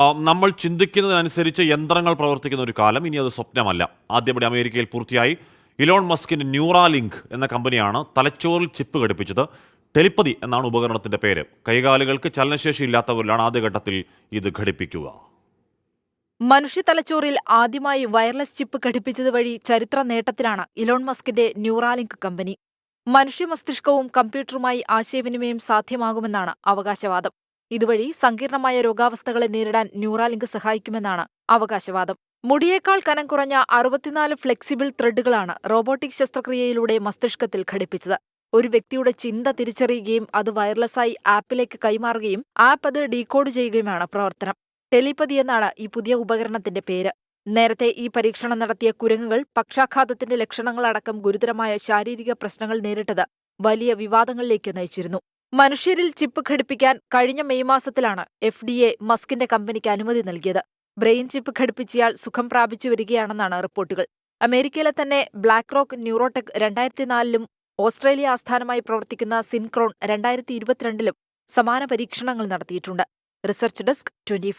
നമ്മൾ ചിന്തിക്കുന്നതിനനുസരിച്ച് യന്ത്രങ്ങൾ പ്രവർത്തിക്കുന്ന ഒരു കാലം. ഇനി അത് സ്വപ്നമല്ല. ആദ്യപടി അമേരിക്കയിൽ പൂർത്തിയായി. ഇലോൺ മസ്കിന്റെ ന്യൂറാലിങ്ക് എന്ന കമ്പനിയാണ് തലച്ചോറിൽ ചിപ്പ് ഘടിപ്പിച്ചത്. ടെലിപ്പതി എന്നാണ് ഉപകരണത്തിന്റെ പേര്. കൈകാലുകൾക്ക് ചലനശേഷി ഇല്ലാത്തവരിലാണ് ആദ്യഘട്ടത്തിൽ ഇത് ഘടിപ്പിക്കുക. മനുഷ്യ തലച്ചോറിൽ ആദ്യമായി വയർലെസ് ചിപ്പ് ഘടിപ്പിച്ചത് വഴി ചരിത്ര നേട്ടത്തിലാണ് ഇലോൺ മസ്കിന്റെ ന്യൂറാലിങ്ക് കമ്പനി. മനുഷ്യ മസ്തിഷ്കവും കമ്പ്യൂട്ടറുമായി ആശയവിനിമയം സാധ്യമാകുമെന്നാണ് അവകാശവാദം. ഇതുവഴി സങ്കീർണമായ രോഗാവസ്ഥകളെ നേരിടാൻ ന്യൂറാലിങ്ക് സഹായിക്കുമെന്നാണ് അവകാശവാദം. മുടിയേക്കാൾ കനം കുറഞ്ഞ അറുപത്തിനാല് ഫ്ലെക്സിബിൾ ത്രെഡുകളാണ് റോബോട്ടിക് ശസ്ത്രക്രിയയിലൂടെ മസ്തിഷ്കത്തിൽ ഘടിപ്പിച്ചത്. ഒരു വ്യക്തിയുടെ ചിന്ത തിരിച്ചറിയുകയും അത് വയർലെസ്സായി ആപ്പിലേക്ക് കൈമാറുകയും ആപ്പ് അത് ഡീകോഡ് ചെയ്യുകയുമാണ് പ്രവർത്തനം. ടെലിപ്പതി എന്നാണ് ഈ പുതിയ ഉപകരണത്തിന്റെ പേര്. നേരത്തെ ഈ പരീക്ഷണം നടത്തിയ കുരങ്ങുകൾ പക്ഷാഘാതത്തിന്റെ ലക്ഷണങ്ങളടക്കം ഗുരുതരമായ ശാരീരിക പ്രശ്നങ്ങൾ നേരിട്ടത് വലിയ വിവാദങ്ങളിലേക്ക് നയിച്ചിരുന്നു. മനുഷ്യരിൽ ചിപ്പ് ഘടിപ്പിക്കാൻ കഴിഞ്ഞ മെയ് മാസത്തിലാണ് എഫ് ഡി എ മസ്കിന്റെ കമ്പനിക്ക് അനുമതി നൽകിയത്. ബ്രെയിൻ ചിപ്പ് ഘടിപ്പിച്ചയാൾ സുഖം പ്രാപിച്ചു വരികയാണെന്നാണ് റിപ്പോർട്ടുകൾ. അമേരിക്കയിലെ തന്നെ ബ്ലാക്ക് റോക്ക് ന്യൂറോടെക് രണ്ടായിരത്തിനാലിലും ഓസ്ട്രേലിയ ആസ്ഥാനമായി പ്രവർത്തിക്കുന്ന സിൻക്രോൺ രണ്ടായിരത്തി ഇരുപത്തിരണ്ടിലും സമാന പരീക്ഷണങ്ങൾ നടത്തിയിട്ടുണ്ട്. Research desk twenty